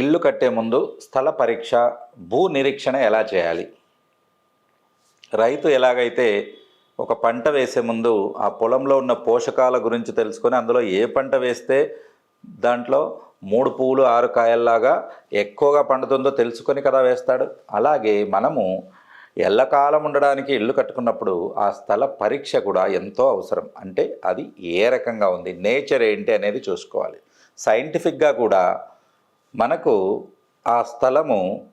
ఇల్లు కట్టే ముందు స్థల పరీక్ష భూ నిరీక్షణ ఎలా చేయాలి? రైతు ఎలాగైతే ఒక పంట వేసే ముందు ఆ పొలంలో ఉన్న పోషకాల గురించి తెలుసుకొని అందులో ఏ పంట వేస్తే దాంట్లో మూడు పువ్వులు ఆరు కాయల్లాగా ఎక్కువగా పండుతుందో తెలుసుకొని కదా వేస్తాడు. అలాగే మనము ఎల్లకాలం ఉండడానికి ఇల్లు కట్టుకున్నప్పుడు ఆ స్థల పరీక్ష కూడా ఎంతో అవసరం. అంటే అది ఏ రకంగా ఉంది? నేచర్ ఏంటి అనేది చూసుకోవాలి. సైంటిఫిక్గా కూడా మనకు ఆ స్థలము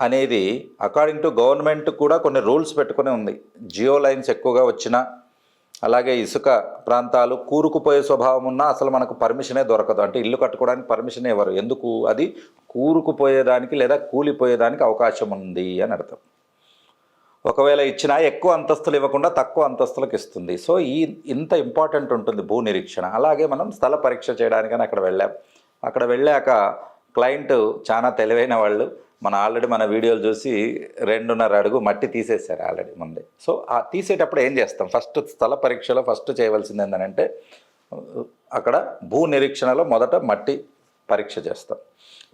అనేది అకార్డింగ్ టు గవర్నమెంట్ కూడా కొన్ని రూల్స్ పెట్టుకుని ఉంది. జియో లైన్స్ ఎక్కువగా వచ్చినా అలాగే ఇసుక ప్రాంతాలు కూరుకుపోయే స్వభావం ఉన్నా అసలు మనకు పర్మిషనే దొరకదు. అంటే ఇల్లు కట్టుకోవడానికి పర్మిషన్ ఇవ్వరు. ఎందుకు? అది కూరుకుపోయేదానికి లేదా కూలిపోయేదానికి అవకాశం ఉంది అని అర్థం. ఒకవేళ ఇచ్చినా ఎక్కువ అంతస్తులు ఇవ్వకుండా తక్కువ అంతస్తులకు ఇస్తుంది. సో ఈ ఇంత ఇంపార్టెంట్ ఉంటుంది భూ నిరీక్షణ. అలాగే మనం స్థల పరీక్ష చేయడానికని అక్కడ వెళ్ళాం. అక్కడ వెళ్ళాక క్లయింట్ చాలా తెలివైన వాళ్ళు. మన ఆల్రెడీ మన వీడియోలు చూసి రెండున్నర అడుగు మట్టి తీసేశారు ఆల్రెడీ ముందే. సో ఆ తీసేటప్పుడు ఏం చేస్తాం? ఫస్ట్ స్థల పరీక్షలో ఫస్ట్ చేయవలసింది ఏంటంటే అక్కడ భూ నిరీక్షణలో మొదట మట్టి పరీక్ష చేస్తాం.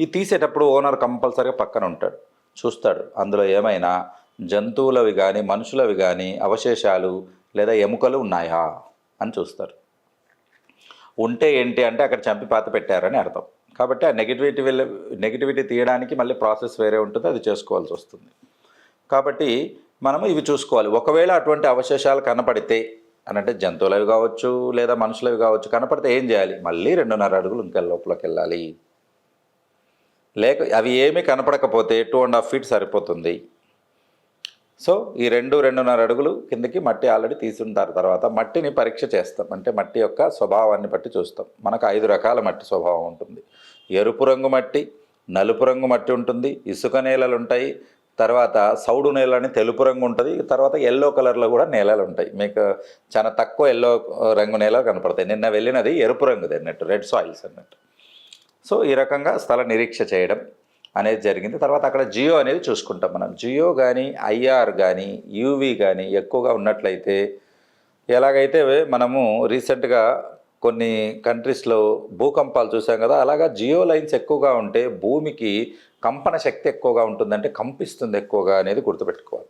ఈ తీసేటప్పుడు ఓనర్ కంపల్సరీగా పక్కన ఉంటాడు. చూస్తాడు. అందులో ఏమైనా జంతువులవి కానీ మనుషులవి కానీ అవశేషాలు లేదా ఎముకలు ఉన్నాయా అని చూస్తారు ఉంటే ఏంటి అంటే అక్కడ చంపి పాత పెట్టారని అర్థం. కాబట్టి ఆ నెగిటివిటీ వెళ్ళి నెగిటివిటీ తీయడానికి మళ్ళీ ప్రాసెస్ వేరే ఉంటుంది అది చేసుకోవాల్సి వస్తుంది. కాబట్టి మనము ఇవి చూసుకోవాలి. ఒకవేళ అటువంటి అవశేషాలు కనపడితే అని అంటే జంతువులవి కావచ్చు లేదా మనుషులవి కావచ్చు కనపడితే ఏం చేయాలి? మళ్ళీ రెండున్నర అడుగులు ఇంకా లోపలికి వెళ్ళాలి. లేక అవి ఏమీ కనపడకపోతే టూ అండ్ హాఫ్ ఫీట్ సరిపోతుంది. సో ఈ రెండు రెండున్నర అడుగులు కిందకి మట్టి ఆల్రెడీ తీసుంటారు తర్వాత మట్టిని పరీక్ష చేస్తాం. అంటే మట్టి యొక్క స్వభావాన్ని బట్టి చూస్తాం. మనకు ఐదు రకాల మట్టి స్వభావం ఉంటుంది. ఎరుపు రంగు మట్టి నలుపు రంగు మట్టి ఉంటుంది ఇసుక నేలలు ఉంటాయి తర్వాత సౌడు నేల అని తెలుపు రంగు ఉంటుంది తర్వాత ఎల్లో కలర్లో కూడా నేలలు ఉంటాయి. మీకు చాలా తక్కువ ఎల్లో రంగు నేలలు కనపడతాయి. నిన్న వెళ్ళినది ఎరుపు రంగుది అన్నట్టు రెడ్ సాయిల్స్ అన్నట్టు. సో ఈ రకంగా స్థల నిరీక్ష చేయడం అనేది జరిగింది. తర్వాత అక్కడ జియో అనేది చూసుకుంటాం మనం. జియో కానీ ఐఆర్ కానీ యూవి కానీ ఎక్కువగా ఉన్నట్లయితే ఎలాగైతే మనము రీసెంట్గా కొన్ని కంట్రీస్లో భూకంపాలు చూసాం కదా అలాగా జియో లైన్స్ ఎక్కువగా ఉంటే భూమికి కంపన శక్తి ఎక్కువగా ఉంటుందంటే కంపిస్తుంది ఎక్కువగా అనేది గుర్తుపెట్టుకోవాలి.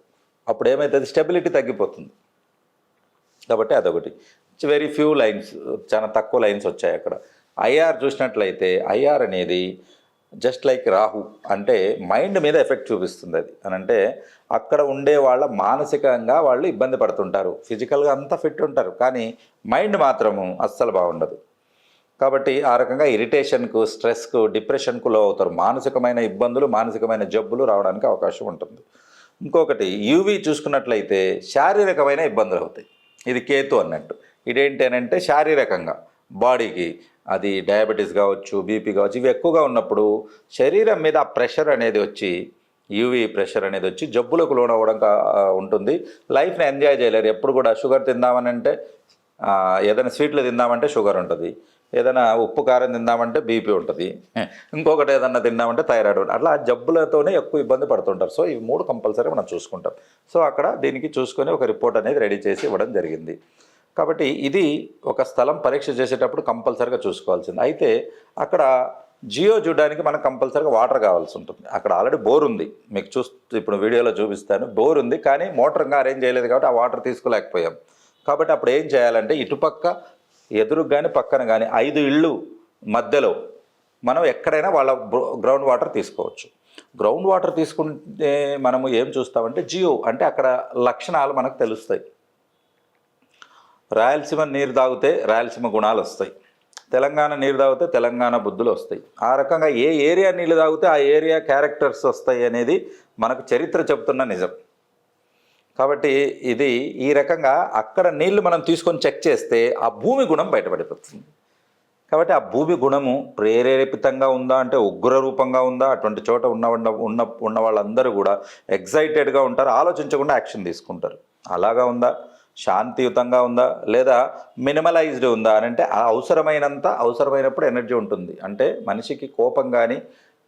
అప్పుడు ఏమవుతుంది స్టెబిలిటీ తగ్గిపోతుంది. కాబట్టి అదొకటి. వెరీ ఫ్యూ లైన్స్ చాలా తక్కువ లైన్స్ వచ్చాయి అక్కడ. ఐఆర్ చూసినట్లయితే ఐఆర్ అనేది జస్ట్ లైక్ రాహు అంటే మైండ్ మీద ఎఫెక్ట్ చూపిస్తుంది అది. అని అంటే అక్కడ ఉండే వాళ్ళ మానసికంగా వాళ్ళు ఇబ్బంది పడుతుంటారు. ఫిజికల్గా అంతా ఫిట్ ఉంటారు. కానీ మైండ్ మాత్రము అస్సలు బాగుండదు. కాబట్టి ఆ రకంగా ఇరిటేషన్కు స్ట్రెస్కు డిప్రెషన్కు లో అవుతారు మానసికమైన ఇబ్బందులు మానసికమైన జబ్బులు రావడానికి అవకాశం ఉంటుంది. ఇంకొకటి యూవి చూసుకున్నట్లయితే శారీరకమైన ఇబ్బందులు అవుతాయి. ఇది కేతు అన్నట్టు. ఇదేంటి అని అంటే శారీరకంగా బాడీకి అది డయాబెటీస్ కావచ్చు బీపీ కావచ్చు ఇవి ఎక్కువగా ఉన్నప్పుడు శరీరం మీద ఆ ప్రెషర్ అనేది వచ్చి యూవీ ప్రెషర్ అనేది వచ్చి జబ్బులకు లోనవ్వడం కా- ఉంటుంది. లైఫ్ని ఎంజాయ్ చేయలేరు. ఎప్పుడు కూడా షుగర్ తిందామని అంటే ఏదైనా స్వీట్లు తిందామంటే షుగర్ ఉంటుంది. ఏదైనా ఉప్పు కారం తిందామంటే బీపీ ఉంటుంది. ఇంకొకటి ఏదన్నా తిందామంటే థైరాయిడ్ ఉంటుంది. అట్లా ఆ జబ్బులతోనే ఎక్కువ ఇబ్బంది పడుతుంటారు. సో ఇవి మూడు కంపల్సరీ మనం చూసుకుంటాం. సో అక్కడ దీనికి చూసుకొని ఒక రిపోర్ట్ అనేది రెడీ చేసి ఇవ్వడం జరిగింది. కాబట్టి ఇది ఒక స్థలం పరీక్ష చేసేటప్పుడు కంపల్సరీగా చూసుకోవాల్సింది. అయితే అక్కడ జియో చూడడానికి మనకు కంపల్సరీగా వాటర్ కావాల్సి ఉంటుంది. అక్కడ ఆల్రెడీ బోర్ ఉంది. మీకు చూస్తూ ఇప్పుడు వీడియోలో చూపిస్తాను. బోర్ ఉంది కానీ మోటార్ ఇంకా అరేంజ్ చేయలేదు కాబట్టి ఆ వాటర్ తీసుకోలేకపోయాం. కాబట్టి అప్పుడు ఏం చేయాలంటే ఇటుపక్క ఎదురుకు కానీ పక్కన కానీ ఐదు ఇళ్ళు మధ్యలో మనం ఎక్కడైనా వాళ్ళ గ్రౌండ్ వాటర్ తీసుకోవచ్చు. గ్రౌండ్ వాటర్ తీసుకుంటే మనము ఏం చూస్తామంటే జియో అంటే అక్కడ లక్షణాలు మనకు తెలుస్తాయి. రాయలసీమ నీరు తాగితే రాయలసీమ గుణాలు వస్తాయి. తెలంగాణ నీరు తాగితే తెలంగాణ బుద్ధులు వస్తాయి. ఆ రకంగా ఏ ఏరియా నీళ్ళు తాగితే ఆ ఏరియా క్యారెక్టర్స్ వస్తాయి అనేది మనకు చరిత్ర చెబుతున్న నిజం. కాబట్టి ఇది ఈ రకంగా అక్కడ నీళ్ళు మనం తీసుకొని చెక్ చేస్తే ఆ భూమి గుణం బయటపడిపోతుంది. కాబట్టి ఆ భూమి గుణము ప్రేరేపితంగా ఉందా అంటే ఉగ్ర రూపంగా ఉందా? అటువంటి చోట ఉన్న ఉన్న ఉన్న వాళ్ళందరూ కూడా ఎగ్జైటెడ్గా ఉంటారు ఆలోచించకుండా యాక్షన్ తీసుకుంటారు. అలాగా ఉందా? శాంతియుతంగా ఉందా? లేదా మినిమలైజ్డ్ ఉందా? అని అంటే ఆ అవసరమైనంత అవసరమైనప్పుడు ఎనర్జీ ఉంటుంది. అంటే మనిషికి కోపం కానీ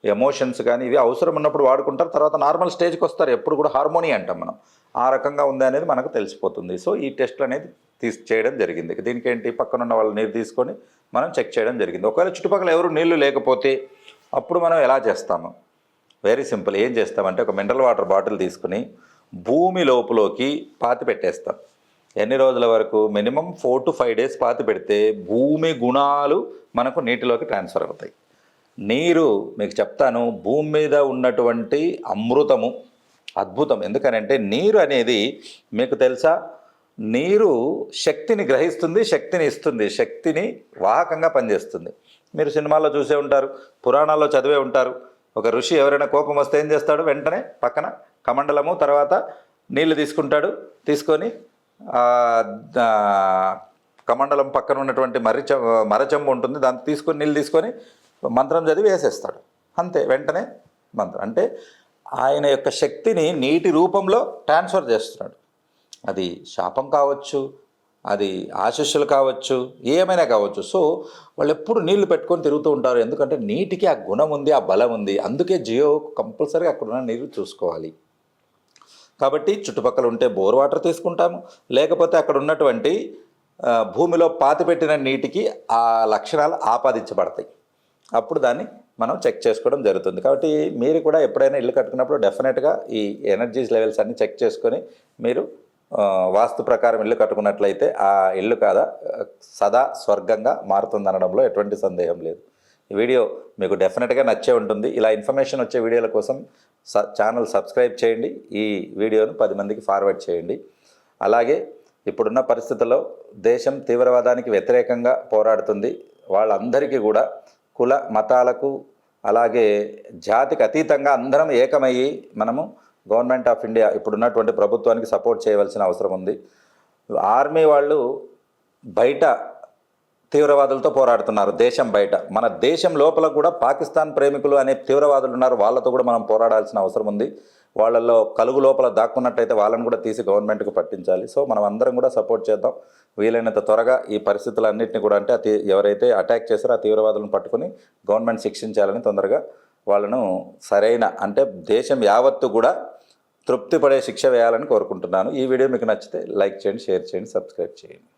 ఎమోషన్స్ కానీ ఇవి అవసరం ఉన్నప్పుడు వాడుకుంటారు. తర్వాత నార్మల్ స్టేజ్కి వస్తారు. ఎప్పుడు కూడా హార్మోనీ అంటాం మనం. ఆ రకంగా ఉంది అనేది మనకు తెలిసిపోతుంది. సో ఈ టెస్ట్లు అనేది తీసి చేయడం జరిగింది. దీనికి ఏంటి? పక్కన ఉన్న వాళ్ళు నీరు తీసుకొని మనం చెక్ చేయడం జరిగింది. ఒకవేళ చుట్టుపక్కల ఎవరు నీళ్ళు లేకపోతే అప్పుడు మనం ఎలా చేస్తాము? Very simple. ఏం చేస్తామంటే ఒక మినరల్ వాటర్ బాటిల్ తీసుకుని భూమి లోపలోకి పాతి పెట్టేస్తాం. ఎన్ని రోజుల వరకు? Minimum four to five days పాతి పెడితే భూమి గుణాలు మనకు నీటిలోకి ట్రాన్స్ఫర్ అవుతాయి. నీరు మీకు చెప్తాను భూమి మీద ఉన్నటువంటి అమృతము అద్భుతం. ఎందుకనంటే నీరు అనేది మీకు తెలుసా? నీరు శక్తిని గ్రహిస్తుంది శక్తిని ఇస్తుంది. శక్తిని వాహకంగా పనిచేస్తుంది. మీరు సినిమాల్లో చూసే ఉంటారు పురాణాల్లో చదివే ఉంటారు. ఒక ఋషి ఎవరైనా కోపం వస్తే ఏం చేస్తాడు? వెంటనే పక్కన కమండలము తర్వాత నీళ్ళు తీసుకుంటాడు తీసుకొని కమండలం పక్కన ఉన్నటువంటి మర్రిచ మరచెంబు ఉంటుంది. దాన్ని తీసుకొని నీళ్ళు తీసుకొని మంత్రం చదివి వేసేస్తాడు. అంతే. వెంటనే మంత్రం. అంటే ఆయన యొక్క శక్తిని నీటి రూపంలో ట్రాన్స్ఫర్ చేస్తున్నాడు. అది శాపం కావచ్చు అది ఆశీస్సులు కావచ్చు ఏమైనా కావచ్చు. సో వాళ్ళు ఎప్పుడు నీళ్ళు పెట్టుకొని తిరుగుతూ ఉంటారు. ఎందుకంటే నీటికి ఆ గుణం ఉంది ఆ బలం ఉంది. అందుకే జియో కంపల్సరీగా అక్కడ ఉన్న నీరు చూసుకోవాలి. కాబట్టి చుట్టుపక్కల ఉంటే బోర్ వాటర్ తీసుకుంటాము. లేకపోతే అక్కడ ఉన్నటువంటి భూమిలో పాతిపెట్టిన నీటికి ఆ లక్షణాలు ఆపాదించబడతాయి. అప్పుడు దాన్ని మనం చెక్ చేసుకోవడం జరుగుతుంది. కాబట్టి మీరు కూడా ఎప్పుడైనా ఇల్లు కట్టుకున్నప్పుడు డెఫినెట్గా ఈ ఎనర్జీస్ లెవెల్స్ అన్ని చెక్ చేసుకొని మీరు వాస్తు ప్రకారం ఇల్లు కట్టుకున్నట్లయితే ఆ ఇల్లు కాదా సదా స్వర్గంగా మారుతుంది అనడంలో ఎటువంటి సందేహం లేదు. ఈ వీడియో మీకు డెఫినెట్గా నచ్చే ఉంటుంది. ఇలా ఇన్ఫర్మేషన్ వచ్చే వీడియోల కోసం స ఛానల్ సబ్స్క్రైబ్ చేయండి. ఈ వీడియోను పది మందికి ఫార్వర్డ్ చేయండి. అలాగే ఇప్పుడున్న పరిస్థితుల్లో దేశం తీవ్రవాదానికి వ్యతిరేకంగా పోరాడుతుంది. వాళ్ళందరికీ కూడా కుల మతాలకు అలాగే జాతికి అతీతంగా అందరం ఏకమయ్యి మనము గవర్నమెంట్ ఆఫ్ ఇండియా ఇప్పుడున్నటువంటి ప్రభుత్వానికి సపోర్ట్ చేయవలసిన అవసరం ఉంది. ఆర్మీ వాళ్ళు బయట తీవ్రవాదులతో పోరాడుతున్నారు దేశం బయట. మన దేశం లోపల కూడా పాకిస్తాన్ ప్రేమికులు అనే తీవ్రవాదులు ఉన్నారు. వాళ్ళతో కూడా మనం పోరాడాల్సిన అవసరం ఉంది. వాళ్ళల్లో కలుగు లోపల దాక్కున్నట్టయితే వాళ్ళని కూడా తీసి గవర్నమెంట్కి పట్టించాలి. సో మనం అందరం కూడా సపోర్ట్ చేద్దాం. వీలైనంత త్వరగా ఈ పరిస్థితులన్నింటినీ కూడా అంటే అతి ఎవరైతే అటాక్ చేశారో ఆ తీవ్రవాదులను పట్టుకుని గవర్నమెంట్ శిక్షించాలని తొందరగా వాళ్ళను సరైన అంటే దేశం యావత్తు కూడా తృప్తిపడే శిక్ష వేయాలని కోరుకుంటున్నాను. ఈ వీడియో మీకు నచ్చితే లైక్ చేయండి షేర్ చేయండి సబ్స్క్రైబ్ చేయండి.